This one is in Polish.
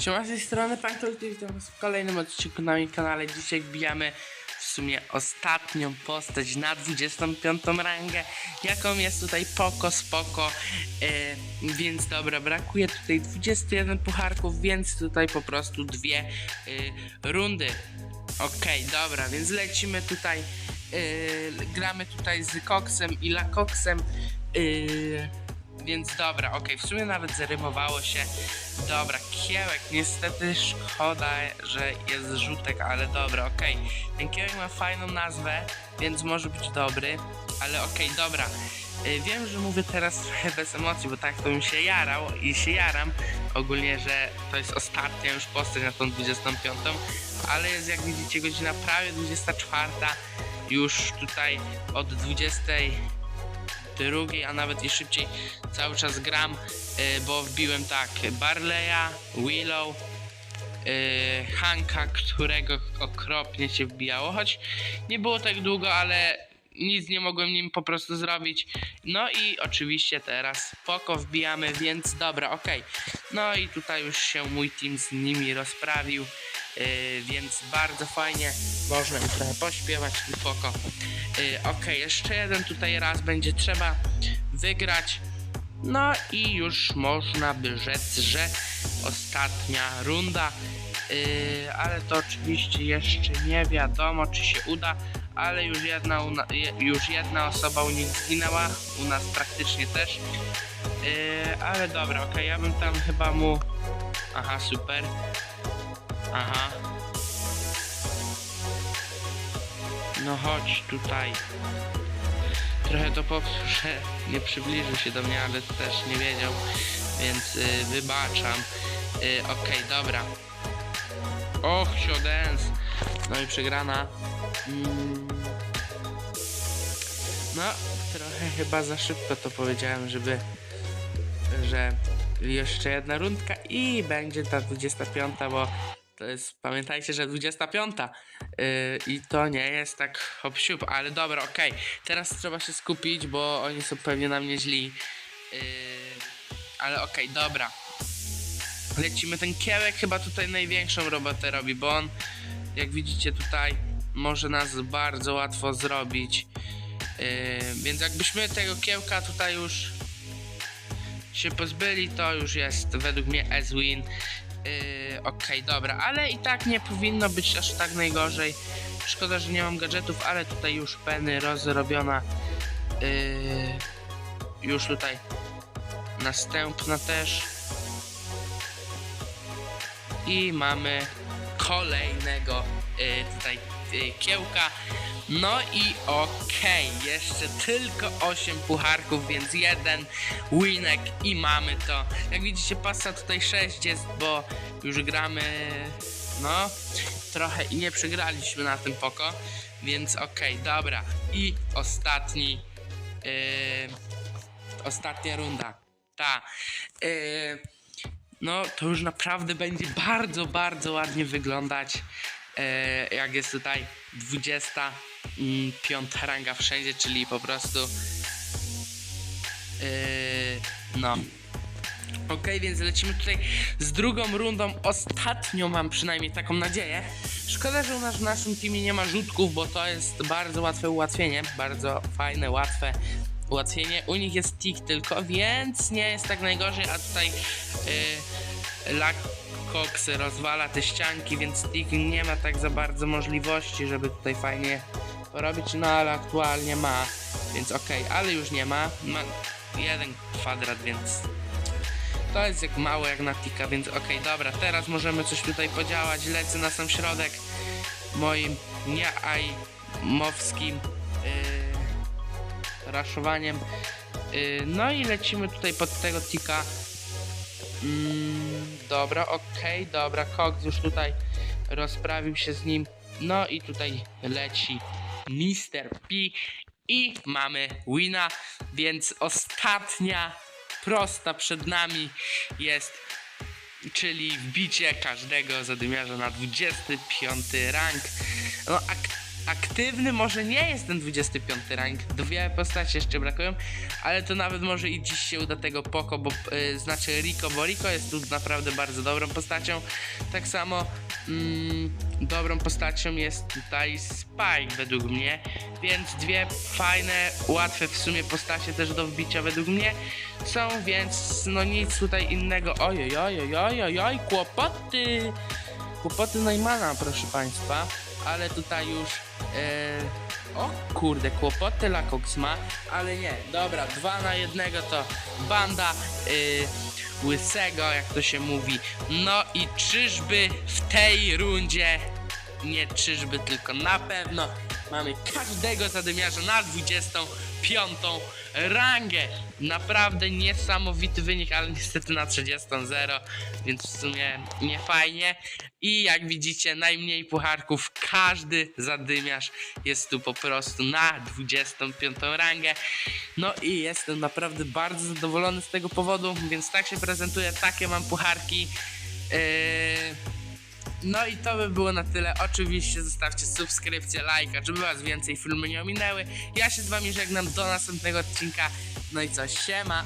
Siema, z tej strony Pankolty, witam was w kolejnym odcinku na moim kanale. Dzisiaj wbijamy w sumie ostatnią postać na 25 rangę, jaką jest tutaj Poko Spoko. E, więc dobra, brakuje tutaj 21 pucharków, więc tutaj po prostu dwie e, rundy. Okej, dobra, więc lecimy tutaj. e, gramy tutaj z Coxem i Lakoksem. E, więc dobra, okej, w sumie nawet zarymowało się. Dobra, kiełek, niestety szkoda, że jest żółtek, ale dobra, okej. Ten kiełek ma fajną nazwę, więc może być dobry, ale okej, dobra. Y, Wiem, że mówię teraz trochę bez emocji, bo tak to bym się jarał i się jaram ogólnie, że to jest ostatnia już postać na tą 25, ale jest jak widzicie godzina prawie 24, już tutaj od 20 drugiej, a nawet i szybciej cały czas gram, y, bo wbiłem tak Barleya, Willow, y, Hanka, którego okropnie się wbijało, choć nie było tak długo, ale nic nie mogłem nim po prostu zrobić. No i oczywiście teraz poko wbijamy, więc dobra, okej. No i tutaj już się mój team z nimi rozprawił, y, więc bardzo fajnie. Można mi trochę pośpiewać i poko. Y, Okej, jeszcze jeden tutaj raz będzie trzeba wygrać. No i już można by rzec, że ostatnia runda. Yy, ale to oczywiście jeszcze nie wiadomo, czy się uda, ale już jedna, już jedna osoba u nich zginęła, u nas praktycznie też. Yy, ale dobra, okej, ja bym tam chyba mu. Aha, super. Aha. No chodź tutaj. Trochę to popsuł, że nie przybliżył się do mnie, ale też nie wiedział, więc y, wybaczam. Y, Okej, dobra. Och, siodens. No i przegrana. Mm. No, trochę chyba za szybko to powiedziałem, żeby, że jeszcze jedna rundka i będzie ta 25, bo to jest, pamiętajcie, że 25 yy, i to nie jest tak hop siup, ale dobra, okej. Teraz trzeba się skupić, bo oni są pewnie na mnie źli. Yy, ale okej, dobra. Lecimy, ten kiełek chyba tutaj największą robotę robi, bo on, jak widzicie tutaj, może nas bardzo łatwo zrobić. Yy, więc jakbyśmy tego kiełka tutaj już się pozbyli, to już jest według mnie S-win. Yy, Okej, dobra, ale i tak nie powinno być aż tak najgorzej. Szkoda, że nie mam gadżetów, ale tutaj już Penny rozrobiona. Yy, już tutaj następna też. I mamy kolejnego tutaj yy, kiełka. No i okej, jeszcze tylko 8 pucharków, więc jeden winek i mamy to. Jak widzicie, pasa tutaj 6 jest, bo już gramy, no, trochę i nie przegraliśmy na tym poko, więc okej, dobra. I ostatni, yy, ostatnia runda. Ta. Yy, no, to już naprawdę będzie bardzo, bardzo ładnie wyglądać. E, jak jest tutaj 25 ranga wszędzie, czyli po prostu. E, no. Ok, więc lecimy tutaj z drugą rundą. Ostatnią mam przynajmniej taką nadzieję. Szkoda, że u nas w naszym teamie nie ma rzutków, bo to jest bardzo łatwe ułatwienie. Bardzo fajne, łatwe ułatwienie. U nich jest tick tylko, więc nie jest tak najgorzej, a tutaj yy, Lak Cox rozwala te ścianki, więc tick nie ma tak za bardzo możliwości, żeby tutaj fajnie porobić, no ale aktualnie ma, więc okej, ale już nie ma. Ma jeden kwadrat, więc to jest jak mało jak na tika, więc okej, dobra, teraz możemy coś tutaj podziałać. Lecę na sam środek moim nieajmowskim yy, raszowaniem. Yy, no i lecimy tutaj pod tego tika. Mm, dobra, okej, dobra, Cox już tutaj rozprawił się z nim. No i tutaj leci Mr. P i mamy wina, więc ostatnia prosta przed nami jest, czyli wbicie każdego zadymiarza na 25 rank. No aktywny może nie jest ten 25 rank. Dwie postacie jeszcze brakują, ale to nawet może i dziś się uda tego Poko, bo y, znaczy Rico, bo Rico jest tu naprawdę bardzo dobrą postacią. Tak samo mm, dobrą postacią jest tutaj Spike według mnie, więc dwie fajne, łatwe w sumie postacie też do wbicia według mnie są, więc no nic tutaj innego. Ojoj, ojoj, ojoj, ojoj, kłopoty! Kłopoty Neumana, proszę Państwa, ale tutaj już. E, o kurde, kłopoty Lakox ma, ale nie, dobra, dwa na jednego to banda e, łysego, jak to się mówi. No i czyżby w tej rundzie, nie czyżby, tylko na pewno mamy każdego zadymiarza na 25 rangę. Naprawdę niesamowity wynik, ale niestety na 30-0, więc w sumie nie fajnie. I jak widzicie, najmniej pucharków, każdy zadymiarz jest tu po prostu na 25 rangę. No i jestem naprawdę bardzo zadowolony z tego powodu, więc tak się prezentuje, takie mam pucharki. Yy... No i to by było na tyle. Oczywiście zostawcie subskrypcję, lajka, żeby was więcej filmy nie ominęły. Ja się z wami żegnam do następnego odcinka. No i co, siema!